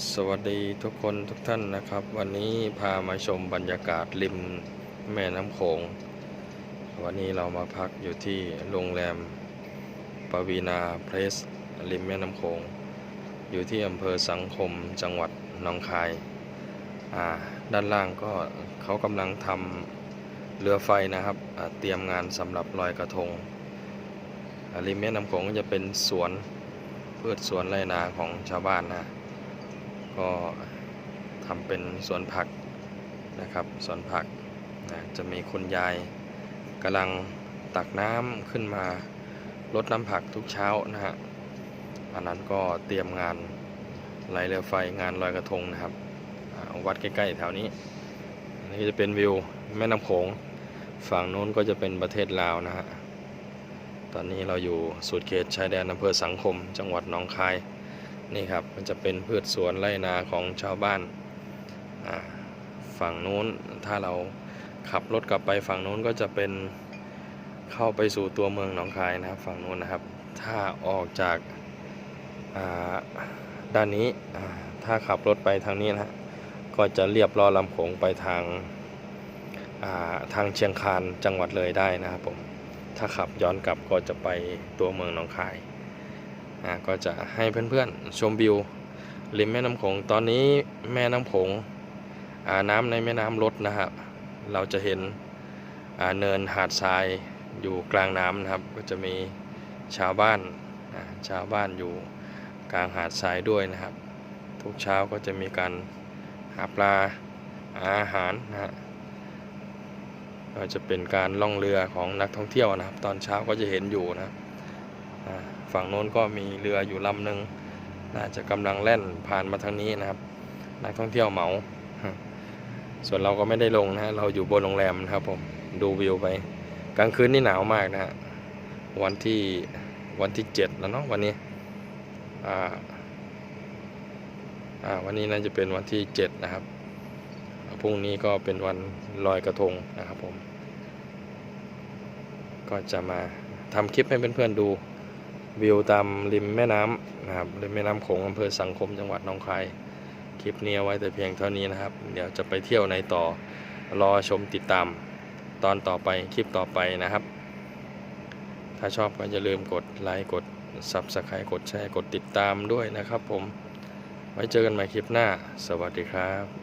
สวัสดีทุกคนทุกท่านนะครับ วันนี้พามาชมบรรยากาศริมแม่น้ำโขง วันนี้เรามาพักอยู่ที่โรงแรมปวีนาเพลสริมแม่น้ำโขง อยู่ที่อำเภอสังคมจังหวัดหนองคายาด้านล่างก็เขากำลังทำเรือไฟนะครับ เตรียมงานสำหรับลอยกระทงริมแม่น้ำโขงก็จะเป็นสวนพืชสวนไรนาของชาวบ้านนะ ก็ทำเป็นสวนผักนะครับสวนผักนะจะมีคุณยายกำลังตักน้ำขึ้นมารดน้ำผักทุกเช้านะฮะอันนั้นก็เตรียมงานไหลเรือไฟงานลอยกระทงนะครับวัดใกล้ๆแถวนี้อันนี้ก็จะเป็นวิวแม่น้ำโขงฝั่งโน้นก็จะเป็นประเทศลาวนะฮะตอนนี้เราอยู่สุดเขตชายแดนอำเภอสังคม จังหวัดหนองคาย นี่ครับมันจะเป็นพืชสวนไรนาของชาวบ้านฝั่งนู้นถ้าเราขับรถกลับไปฝั่งนู้นก็จะเป็นเข้าไปสู่ตัวเมืองหนองคายนะครับ ฝั่งนู้นนะครับ ถ้าออกจากาด้านนี้ถ้าขับรถไปทางนี้นะก็จะเรียบรอลำโขงไปทางาทางเชียงคานจังหวัดเลยได้นะครับผมถ้าขับย้อนกลับก็จะไปตัวเมืองหนองคาย ก็จะให้เพื่อนๆชมวิวริมแม่น้ำโขงตอนนี้แม่น้ำโขงน้ำในแม่น้ำลดนะครับ เราจะเห็นเนินหาดทรายอยู่กลางน้ำนะครับ ก็จะมีชาวบ้านชาวบ้านอยู่กลางหาดทรายด้วยนะครับ ทุกเช้าก็จะมีการหาปลาอาหารนะฮะก็จะเป็นการล่องเรือของนักท่องเที่ยวนะครับ ตอนเช้าก็จะเห็นอยู่นะครับ ฝั่งโน้นก็มีเรืออยู่ลำหนึ่งน่าจะกำลังแล่นผ่านมาทางนี้นะครับ นักท่องเที่ยวเหมา ส่วนเราก็ไม่ได้ลงนะเราอยู่บนโรงแรมนะครับผมดูวิวไป กลางคืนนี่หนาวมากนะฮะวันที่วันที่เจ็ดแล้วเนาะวันนี้อ่าอ่าวันนี้น่าจะเป็นวันที่เจ็ดนะครับพรุ่งนี้ก็เป็นวันลอยกระทงนะครับผม ก็จะมาทำคลิปให้เพื่อนๆดู วิวตามริมแม่น้ำนะครับริมแม่น้ำโขงอำเภอสังคมจังหวัดหนองคาย คลิปนี้เอาไว้แต่เพียงเท่านี้นะครับ เดี๋ยวจะไปเที่ยวในต่อรอชมติดตามตอนต่อไปคลิปต่อไปนะครับ ถ้าชอบก็อย่าลืมกดไลค์กด Subscribe กดแชร์กดติดตามด้วยนะครับผม ไว้เจอกันใหม่คลิปหน้า สวัสดีครับ